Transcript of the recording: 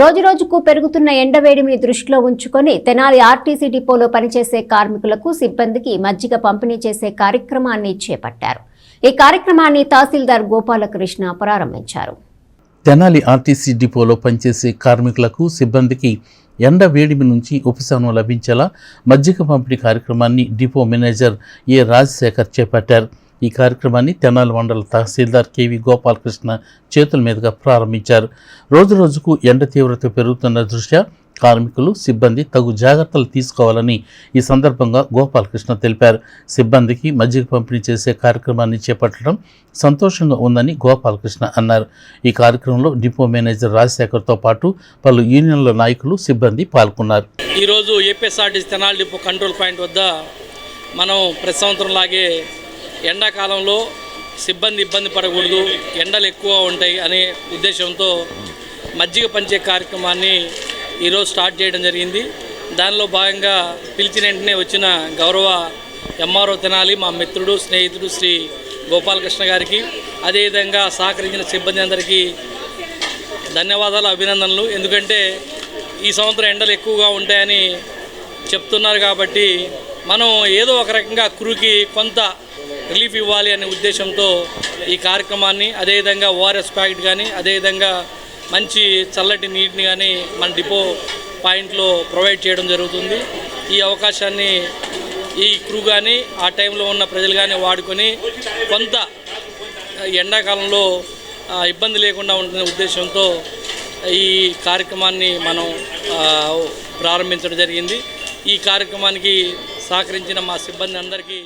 రోజురోజుకు పెరుగుతున్న ఎండవేడిమిని దృష్టిలో ఉంచుకొని తెనాలి ఆర్టీసీ డిపోలో పనిచేసే కార్మికులకు సిబ్బందికి మజ్జిగ పంపిణీ చేసే కార్యక్రమాన్ని చేపట్టారు. ఈ కార్యక్రమాన్ని తహసీల్దార్ గోపాలకృష్ణ ప్రారంభించారు. తెనాలి ఆర్టీసీ డిపోలో పనిచేసే కార్మికులకు సిబ్బందికి ఎండ వేడిమి నుంచి ఉపశమనం లభించేలా మజ్జిగ పంపిణీ కార్యక్రమాన్ని డిపో మేనేజర్ ఏ రాజశేఖర్ చేపట్టారు. ఈ కార్యక్రమాన్ని తెనాలి మండల తహసీల్దార్ కేవి గోపాలకృష్ణ చేతుల మీదుగా ప్రారంభించారు. రోజు రోజుకు ఎండ తీవ్రత పెరుగుతున్న దృష్ట్యా కార్మికులు సిబ్బంది తగు జాగ్రత్తలు తీసుకోవాలని ఈ సందర్భంగా గోపాలకృష్ణ తెలిపారు. సిబ్బందికి మజ్జిగ పంపిణీ చేసే కార్యక్రమాన్ని చేపట్టడం సంతోషంగా ఉందని గోపాలకృష్ణ అన్నారు. ఈ కార్యక్రమంలో డిపో మేనేజర్ రాజశేఖర్తో పాటు పలు యూనియన్ల నాయకులు సిబ్బంది పాల్గొన్నారు. ఈరోజు APSRTC Tenali depot control point వద్ద మనం ప్రతి సంవత్సరం లాగే ఎండాకాలంలో సిబ్బంది ఇబ్బంది పడకూడదు ఎండలు ఎక్కువ ఉంటాయి అనే ఉద్దేశంతో మజ్జిగ పంచే కార్యక్రమాన్ని ఈరోజు స్టార్ట్ చేయడం జరిగింది. దానిలో భాగంగా పిలిచిన వెంటనే వచ్చిన గౌరవ ఎంఆర్ఓ తినాలి మా మిత్రుడు స్నేహితుడు శ్రీ గోపాలకృష్ణ గారికి అదేవిధంగా సహకరించిన సిబ్బంది అందరికీ ధన్యవాదాలు అభినందనలు. ఎందుకంటే ఈ సంవత్సరం ఎండలు ఎక్కువగా ఉంటాయని చెప్తున్నారు కాబట్టి మనం ఏదో ఒక రకంగా క్రూకి కొంత రిలీఫ్ ఇవ్వాలి అనే ఉద్దేశంతో ఈ కార్యక్రమాన్ని అదేవిధంగా ఓఆర్ఎస్ ప్యాకెట్ కానీ అదేవిధంగా మంచి చల్లటి నీటిని కానీ మన డిపో పాయింట్లో ప్రొవైడ్ చేయడం జరుగుతుంది. ఈ అవకాశాన్ని ఈ క్రూ కానీ ఆ టైంలో ఉన్న ప్రజలు కానీ వాడుకొని కొంత ఎండాకాలంలో ఇబ్బంది లేకుండా ఉంటున్న ఉద్దేశంతో ఈ కార్యక్రమాన్ని మనం ప్రారంభించడం జరిగింది. ఈ కార్యక్రమానికి సహకరించిన మా సిబ్బంది అందరికీ